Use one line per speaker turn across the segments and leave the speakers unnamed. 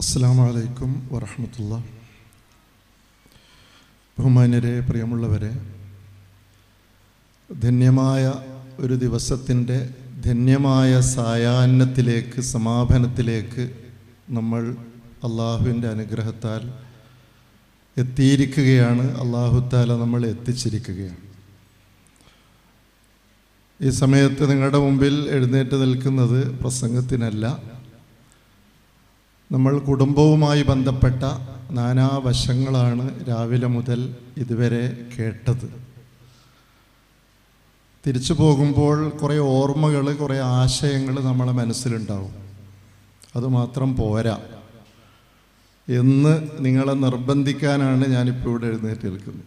അസ്സാം വലൈക്കും വറഹമത്തുള്ള. ബഹുമാന്യരെ പ്രിയമുള്ളവരെ ധന്യമായ ഒരു ദിവസത്തിന്റെ ധന്യമായ സായാഹ്നത്തിലേക്ക് സമാപനത്തിലേക്ക് നമ്മൾ അള്ളാഹുവിന്റെ അനുഗ്രഹത്താൽ എത്തിയിരിക്കുകയാണ്. അള്ളാഹുത്താല നമ്മൾ എത്തിച്ചിരിക്കുകയാണ്. ഈ സമയത്ത് നിങ്ങളുടെ മുമ്പിൽ എഴുന്നേറ്റ് നിൽക്കുന്നത് പ്രസംഗത്തിനല്ല. നമ്മൾ കുടുംബവുമായി ബന്ധപ്പെട്ട നാനാവശങ്ങളാണ് രാവിലെ മുതൽ ഇതുവരെ കേട്ടത്. തിരിച്ചു പോകുമ്പോൾ കുറേ ഓർമ്മകൾ കുറേ ആശയങ്ങൾ നമ്മളെ മനസ്സിലുണ്ടാവും. അതുമാത്രം പോരാ. എന്ന് നിങ്ങളെ നിർബന്ധിക്കാനാണ് ഞാനിപ്പോൾ ഇവിടെ എഴുന്നേറ്റ് നിൽക്കുന്നത്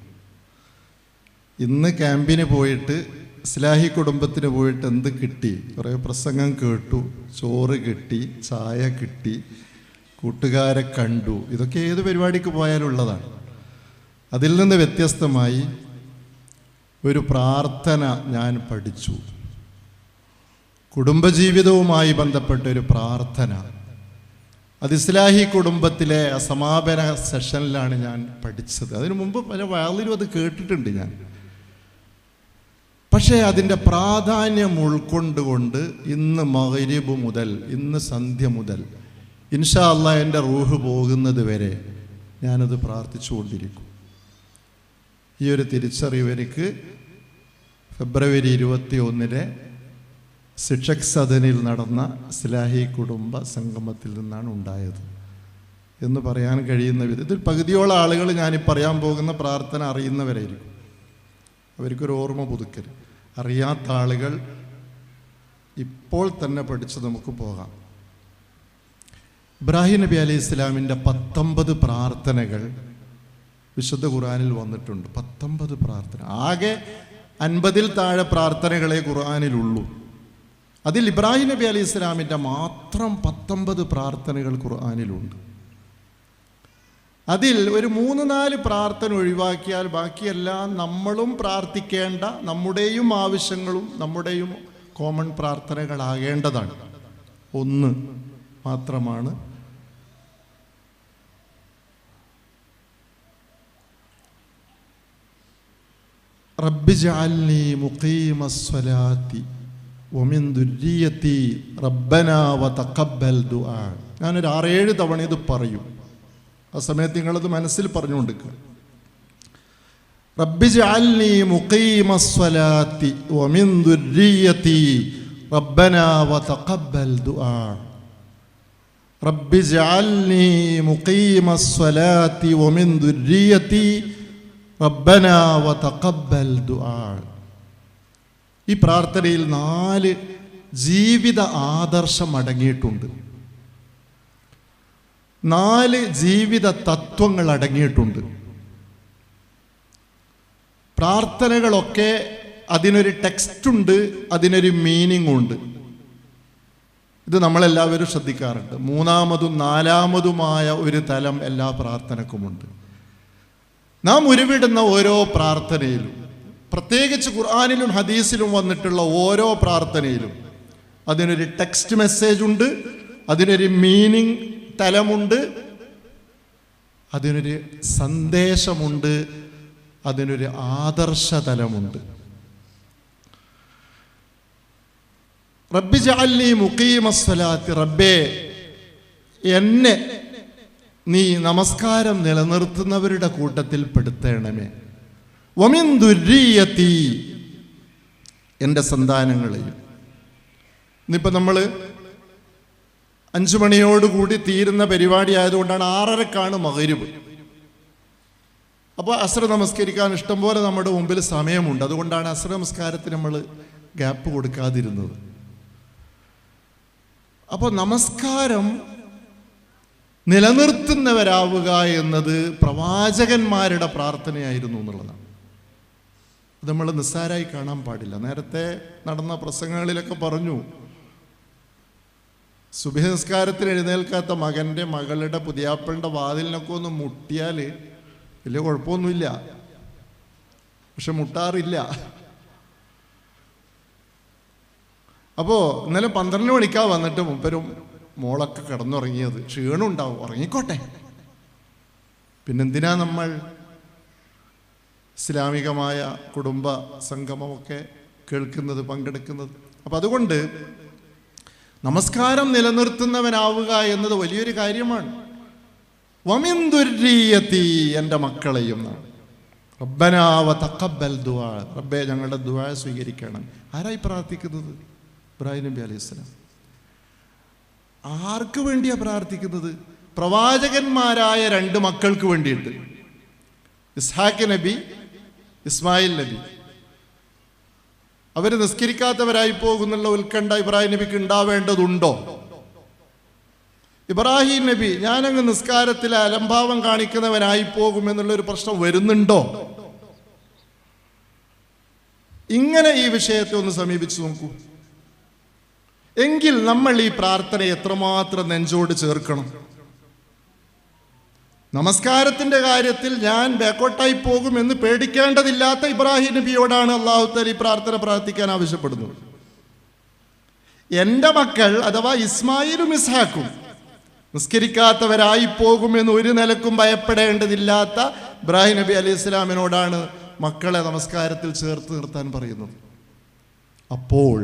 ഇന്ന് ക്യാമ്പിന് പോയിട്ട് ഇസ്ലാഹി കുടുംബത്തിന് പോയിട്ട് എന്ത് കിട്ടി? കുറേ പ്രസംഗം കേട്ടു. ചോറ് കിട്ടി ചായ കിട്ടി. കൂട്ടുകാരെ കണ്ടു. ഇതൊക്കെ ഏത് പരിപാടിക്ക് പോയാലുള്ളതാണ്. അതിൽ നിന്ന് വ്യത്യസ്തമായി ഒരു പ്രാർത്ഥന ഞാൻ പഠിച്ചു. കുടുംബജീവിതവുമായി ബന്ധപ്പെട്ട ഒരു പ്രാർത്ഥന. അത് ഇസ്ലാഹി കുടുംബത്തിലെ സമാപന സെഷനിലാണ് ഞാൻ പഠിച്ചത്. അതിനു മുമ്പ് പല വാളിലും അത് കേട്ടിട്ടുണ്ട് ഞാൻ. പക്ഷേ അതിന്റെ പ്രാധാന്യം ഉൾക്കൊണ്ടുകൊണ്ട് ഇന്ന് മകരിബ് മുതൽ ഇന്ന് സന്ധ്യ മുതൽ ഇൻഷാ അല്ല എന്റെ റൂഹ് പോകുന്നത് വരെ ഞാനത് പ്രാർത്ഥിച്ചുകൊണ്ടിരിക്കും. ഈ ഒരു തിരിച്ചറിവ് എനിക്ക് ഫെബ്രുവരി ഇരുപത്തി ഒന്നിലെ ശിക്ഷക് സദനിൽ നടന്ന സിലാഹി കുടുംബ സംഗമത്തിൽ നിന്നാണ് ഉണ്ടായത്. എന്ന് പറയാൻ കഴിയുന്ന വിധത്തിൽ പകുതിയോളം ആളുകൾ ഞാനീ പറയാൻ പോകുന്ന പ്രാർത്ഥന അറിയുന്നവരായിരിക്കും. അവർക്കൊരു ഓർമ്മ പുതുക്കൽ. അറിയാത്ത ആളുകൾ ഇപ്പോൾ തന്നെ പഠിച്ച് നമുക്ക് പോകാം. ഇബ്രാഹിം നബി അലൈഹി ഇസ്ലാമിന്റെ പത്തൊമ്പത് പ്രാർത്ഥനകൾ വിശുദ്ധ ഖുറാനിൽ വന്നിട്ടുണ്ട്. പത്തൊമ്പത് പ്രാർത്ഥന. ആകെ അൻപതിൽ താഴെ പ്രാർത്ഥനകളെ ഖുർആാനിലുള്ളൂ. അതിൽ ഇബ്രാഹിം നബി അലൈഹി ഇസ്ലാമിന്റെ മാത്രം പത്തൊമ്പത് പ്രാർത്ഥനകൾ ഖുർആാനിലുണ്ട്. അതിൽ ഒരു മൂന്ന് നാല് പ്രാർത്ഥന ഒഴിവാക്കിയാൽ ബാക്കിയെല്ലാം നമ്മളും പ്രാർത്ഥിക്കേണ്ട നമ്മുടെയും ആവശ്യങ്ങളും നമ്മുടെയും കോമൺ പ്രാർത്ഥനകളാകേണ്ടതാണ്. ഒന്ന് മാത്രമാണ് റബ്ബി ഞാനൊരു ആറേഴ് തവണ ഇത് പറയും. ആ സമയത്ത് നിങ്ങളത് മനസ്സിൽ പറഞ്ഞുകൊണ്ടിരിക്കുക. റബ്ബി റബ്ബന വതഖബ്ബൽ ദുആ. ഈ പ്രാർത്ഥനയിൽ നാല് ജീവിത ആദർശം അടങ്ങിയിട്ടുണ്ട്. നാല് ജീവിത തത്വങ്ങൾ അടങ്ങിയിട്ടുണ്ട്. പ്രാർത്ഥനകളൊക്കെ അതിനൊരു ടെക്സ്റ്റ് ഉണ്ട് അതിനൊരു മീനിങ് ഉണ്ട് ഇത് നമ്മളെല്ലാവരും ശ്രദ്ധിക്കാറുണ്ട്. മൂന്നാമതും നാലാമതുമായ ഒരു തലം എല്ലാ പ്രാർത്ഥനക്കുമുണ്ട്. നാം ഉരുവിടുന്ന ഓരോ പ്രാർത്ഥനയിലും പ്രത്യേകിച്ച് ഖുർആാനിലും ഹദീസിലും വന്നിട്ടുള്ള ഓരോ പ്രാർത്ഥനയിലും അതിനൊരു ടെക്സ്റ്റ് മെസ്സേജ് ഉണ്ട് അതിനൊരു മീനിങ് തലമുണ്ട് അതിനൊരു സന്ദേശമുണ്ട് അതിനൊരു ആദർശ തലമുണ്ട്. റബ്ബി ജാലി മുഖീമസ്സലാത്തി റബ്ബേ എന്നെ നീ നമസ്കാരം നിലനിർത്തുന്നവരുടെ കൂട്ടത്തിൽ പെടുത്തേണമേ. വമിൻ ദുരീയത്തി എന്റെ സന്താനങ്ങളെയും. ഇന്നിപ്പോൾ നമ്മൾ അഞ്ചു മണിയോടുകൂടി തീരുന്ന പരിപാടി ആയതുകൊണ്ടാണ് ആറരക്കാണ് മകരുവ് അപ്പോൾ അസ്ര നമസ്കരിക്കാൻ ഇഷ്ടം പോലെ നമ്മുടെ മുമ്പിൽ സമയമുണ്ട്. അതുകൊണ്ടാണ് അസ്ര നമസ്കാരത്തിന് നമ്മൾ ഗ്യാപ്പ് കൊടുക്കാതിരുന്നത്. അപ്പോൾ നമസ്കാരം നിലനിർത്തുന്നവരാവുക എന്നത് പ്രവാചകന്മാരുടെ പ്രാർത്ഥനയായിരുന്നു എന്നുള്ളതാണ്. അത് നമ്മൾ നിസ്സാരായി കാണാൻ പാടില്ല. നേരത്തെ നടന്ന പ്രസംഗങ്ങളിലൊക്കെ പറഞ്ഞു സുബഹി നിസ്കാരത്തിന് എഴുന്നേൽക്കാത്ത മകന്റെ മകളുടെ പുതിയാപ്പളിന്റെ വാതിലിനൊക്കെ ഒന്ന് മുട്ടിയാൽ വലിയ കുഴപ്പമൊന്നുമില്ല. പക്ഷെ മുട്ടാറില്ല. അപ്പോൾ ഇന്നലെ പന്ത്രണ്ട് മണിക്കാ വന്നിട്ട് മുപ്പരും മോളൊക്കെ കിടന്നുറങ്ങിയത്. ക്ഷീണം ഉണ്ടാവും ഉറങ്ങിക്കോട്ടെ. പിന്നെന്തിനാ നമ്മൾ ഇസ്ലാമികമായ കുടുംബ സംഗമമൊക്കെ കേൾക്കുന്നത് പങ്കെടുക്കുന്നത്? അപ്പം അതുകൊണ്ട് നമസ്കാരം നിലനിർത്തുന്നവനാവുക എന്നത് വലിയൊരു കാര്യമാണ്. വമിന്തുരീയത്തി എന്റെ മക്കളെയും. റബ്ബനാവ തക്കബൽ ദുആ. റബ്ബെ ഞങ്ങളുടെ ദുവാ സ്വീകരിക്കണം. ആരായി പ്രാർത്ഥിക്കുന്നത്? ഇബ്രാഹിം നബി അലൈഹി സ്വലാം. ആർക്ക് വേണ്ടിയാ പ്രാർത്ഥിക്കുന്നത്? പ്രവാചകന്മാരായ രണ്ട് മക്കൾക്ക് വേണ്ടിയിട്ട് ഇസ്ഹാഖ് നബി ഇസ്മായിൽ നബി. അവർ നിസ്കരിക്കാത്തവരായി പോകുന്നുള്ള ഉത്കണ്ഠ ഇബ്രാഹിം നബിക്ക് ഉണ്ടാവേണ്ടതുണ്ടോ? ഇബ്രാഹിം നബി ഞാനങ്ങ് നിസ്കാരത്തിൽ അലംഭാവം കാണിക്കുന്നവനായി പോകുമെന്നുള്ള ഒരു പ്രശ്നം വരുന്നുണ്ടോ? ഇങ്ങനെ ഈ വിഷയത്തെ ഒന്ന് സമീപിച്ചു നോക്കൂ. എങ്കിൽ നമ്മൾ ഈ പ്രാർത്ഥന എത്രമാത്രം നെഞ്ചോട് ചേർക്കണം? നമസ്കാരത്തിന്റെ കാര്യത്തിൽ ഞാൻ ബാക്കോട്ടായി പോകുമെന്ന് പേടിക്കേണ്ടതില്ലാത്ത ഇബ്രാഹിം നബിയോടാണ് അള്ളാഹു ഈ പ്രാർത്ഥന പ്രാർത്ഥിക്കാൻ ആവശ്യപ്പെടുന്നത്. എന്റെ മക്കൾ അഥവാ ഇസ്മായിലും ഇസ്ഹാക്കും നിസ്കരിക്കാത്തവരായി പോകുമെന്ന് ഒരു നിലക്കും ഭയപ്പെടേണ്ടതില്ലാത്ത ഇബ്രാഹിം നബി അലി ഇസ്ലാമിനോടാണ് മക്കളെ നമസ്കാരത്തിൽ ചേർത്ത് നിർത്താൻ പറയുന്നത്. അപ്പോൾ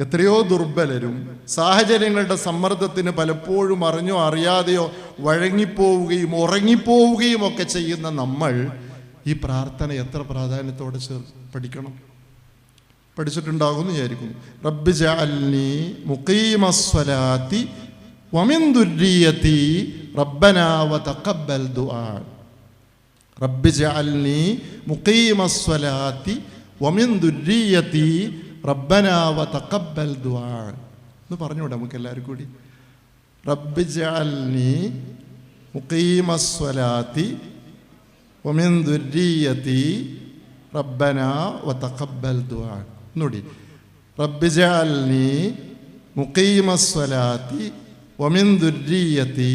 എത്രയോ ദുർബലരും സാഹചര്യങ്ങളുടെ സമ്മർദ്ദത്തിന് പലപ്പോഴും അറിഞ്ഞോ അറിയാതെയോ വഴങ്ങിപ്പോവുകയും ഉറങ്ങിപ്പോവുകയും ഒക്കെ ചെയ്യുന്ന നമ്മൾ ഈ പ്രാർത്ഥന എത്ര പ്രാധാന്യത്തോടെ ചേർ പഠിക്കണം? പഠിച്ചിട്ടുണ്ടാകുമെന്ന് വിചാരിക്കുന്നു. റബ്ബി ജാലി മുഖീമസ്വലാത്തി വമിൻ റബ്ബനാവ തക്കബൽ ദുആ. റബ്ബി ജാലി മുഖീമസ്വലാത്തി വമിൻ ദുർരിയതി റബ്ബന വതഖബ്ബൽ ദുആ എന്ന് പറഞ്ഞൂടെ നമുക്ക് എല്ലാവരും കൂടി? റബ്ബി ജഅൽനി മുഖീമസ്വലാത്തി വമിൻ ദുർരിയതി റബ്ബന വതഖബ്ബൽ ദുആ. ഒന്നുകൂടി റബ്ബി ജഅൽനി മുഖീമസ്വലാത്തി വമിൻ ദുർരിയതി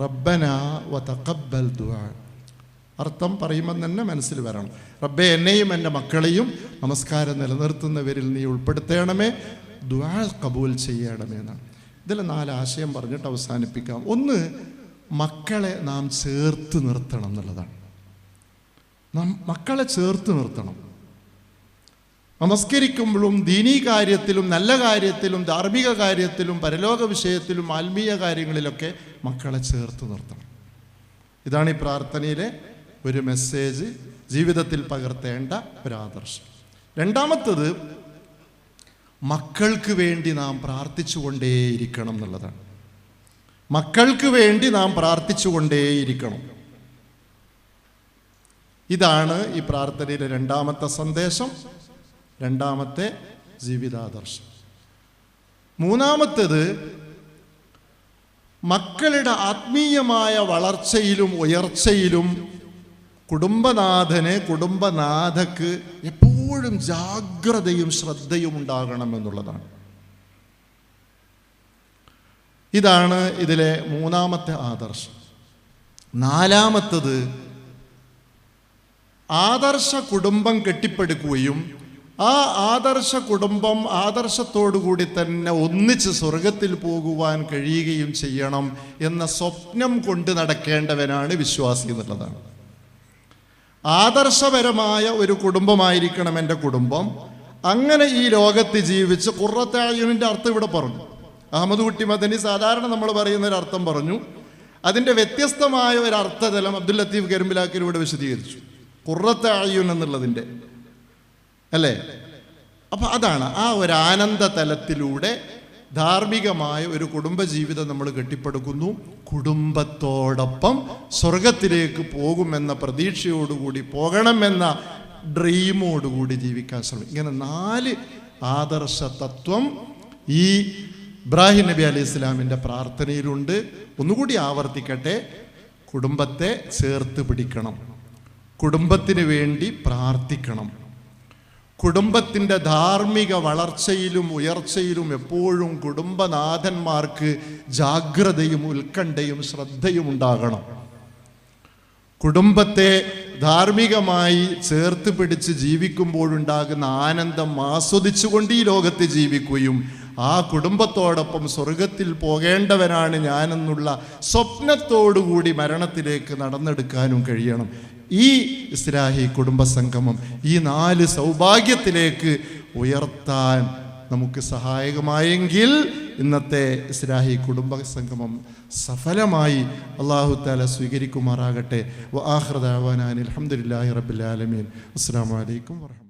റബ്ബന വതഖബ്ബൽ ദുആ. അർത്ഥം പറയുമ്പോൾ തന്നെ മനസ്സിൽ വരണം. റബ്ബെ എന്നെയും എന്റെ മക്കളെയും നമസ്കാരം നിലനിർത്തുന്നവരിൽ നീ ഉൾപ്പെടുത്തേണമേ. ദുആ കബൂൽ ചെയ്യണമേ എന്നാണ്. ഇതിൽ നാല് ആശയം പറഞ്ഞിട്ട് അവസാനിപ്പിക്കാം. ഒന്ന് മക്കളെ നാം ചേർത്ത് നിർത്തണം എന്നുള്ളതാണ്. നാം മക്കളെ ചേർത്ത് നിർത്തണം. നമസ്കരിക്കുമ്പോഴും ദീനീ കാര്യത്തിലും നല്ല കാര്യത്തിലും ധാർമ്മിക കാര്യത്തിലും പരലോക വിഷയത്തിലും ആത്മീയ കാര്യങ്ങളിലൊക്കെ മക്കളെ ചേർത്ത് നിർത്തണം. ഇതാണ് ഈ പ്രാർത്ഥനയിലെ ഒരു മെസ്സേജ് ജീവിതത്തിൽ പകർത്തേണ്ട ഒരു ആദർശം രണ്ടാമത്തത് മക്കൾക്ക് വേണ്ടി നാം പ്രാർത്ഥിച്ചുകൊണ്ടേയിരിക്കണം എന്നുള്ളതാണ്. മക്കൾക്ക് വേണ്ടി നാം പ്രാർത്ഥിച്ചുകൊണ്ടേയിരിക്കണം. ഇതാണ് ഈ പ്രാർത്ഥനയിലെ രണ്ടാമത്തെ സന്ദേശം രണ്ടാമത്തെ ജീവിതാദർശം. മൂന്നാമത്തേത് മക്കളുടെ ആത്മീയമായ വളർച്ചയിലും ഉയർച്ചയിലും കുടുംബനാഥന് കുടുംബനാഥക്ക് എപ്പോഴും ജാഗ്രതയും ശ്രദ്ധയും ഉണ്ടാകണം എന്നുള്ളതാണ്. ഇതാണ് ഇതിലെ മൂന്നാമത്തെ ആദർശം. നാലാമത്തത് ആദർശ കുടുംബം കെട്ടിപ്പടുക്കുകയും ആ ആദർശ കുടുംബം ആദർശത്തോടുകൂടി തന്നെ ഒന്നിച്ച് സ്വർഗത്തിൽ പോകുവാൻ കഴിയുകയും ചെയ്യണം എന്ന സ്വപ്നം കൊണ്ട് നടക്കേണ്ടവനാണ് വിശ്വാസി എന്നുള്ളതാണ്. ആദർശപരമായ ഒരു കുടുംബമായിരിക്കണം എന്റെ കുടുംബം. അങ്ങനെ ഈ ലോകത്ത് ജീവിച്ച് കുറത്തായുവിന്റെ അർത്ഥം ഇവിടെ പറഞ്ഞു. അഹമ്മദ് കുട്ടി മദനി സാധാരണ നമ്മൾ പറയുന്ന ഒരു അർത്ഥം പറഞ്ഞു. അതിന്റെ വ്യത്യസ്തമായ ഒരു അർത്ഥതലം അബ്ദുൽ ലത്തീഫ് കരിമ്പിലാക്കർ ഇവിടെ വിശദീകരിച്ചു. കുറത്തായുൻ എന്നുള്ളതിന്റെ. അല്ലേ? അപ്പം അതാണ് ആ ഒരു ആനന്ദ തലത്തിലൂടെ ധാർമ്മികമായ ഒരു കുടുംബജീവിതം നമ്മൾ കെട്ടിപ്പടുക്കുന്നു. കുടുംബത്തോടൊപ്പം സ്വർഗത്തിലേക്ക് പോകുമെന്ന പ്രതീക്ഷയോടുകൂടി പോകണമെന്ന ഡ്രീമോടുകൂടി ജീവിക്കാൻ ശ്രമിക്കും. ഇങ്ങനെ നാല് ആദർശ തത്വം ഈ ഇബ്രാഹിം നബി അലൈഹി ഇസ്ലാമിന്റെ പ്രാർത്ഥനയിലുണ്ട്. ഒന്നുകൂടി ആവർത്തിക്കട്ടെ. കുടുംബത്തെ ചേർത്ത് പിടിക്കണം. കുടുംബത്തിന് വേണ്ടി പ്രാർത്ഥിക്കണം. കുടുംബത്തിന്റെ ധാർമ്മിക വളർച്ചയിലും ഉയർച്ചയിലും എപ്പോഴും കുടുംബനാഥന്മാർക്ക് ജാഗ്രതയും ഉത്കണ്ഠയും ശ്രദ്ധയും ഉണ്ടാകണം. കുടുംബത്തെ ധാർമ്മികമായി ചേർത്ത് പിടിച്ച് ജീവിക്കുമ്പോഴുണ്ടാകുന്ന ആനന്ദം ആസ്വദിച്ചുകൊണ്ട് ഈ ലോകത്ത് ജീവിക്കുകയും ആ കുടുംബത്തോടൊപ്പം സ്വർഗത്തിൽ പോകേണ്ടവനാണ് ഞാനെന്നുള്ള സ്വപ്നത്തോടുകൂടി മരണത്തിലേക്ക് നടന്നെടുക്കാനും കഴിയണം. ഈ ഇസ്ലാഹി കുടുംബസംഗമം ഈ നാല് സൗഭാഗ്യത്തിലേക്ക് ഉയർത്താൻ നമുക്ക് സഹായകമായെങ്കിൽ ഇന്നത്തെ ഇസ്ലാഹി കുടുംബ സംഗമം സഫലമായി അള്ളാഹു താല സ്വീകരിക്കുമാറാകട്ടെ. ആഹ്റദാവാനാൻ അലഹമുല്ലാഹി റബുലാലമീൻ അസ്സാം വലൈക്കും വർഹമ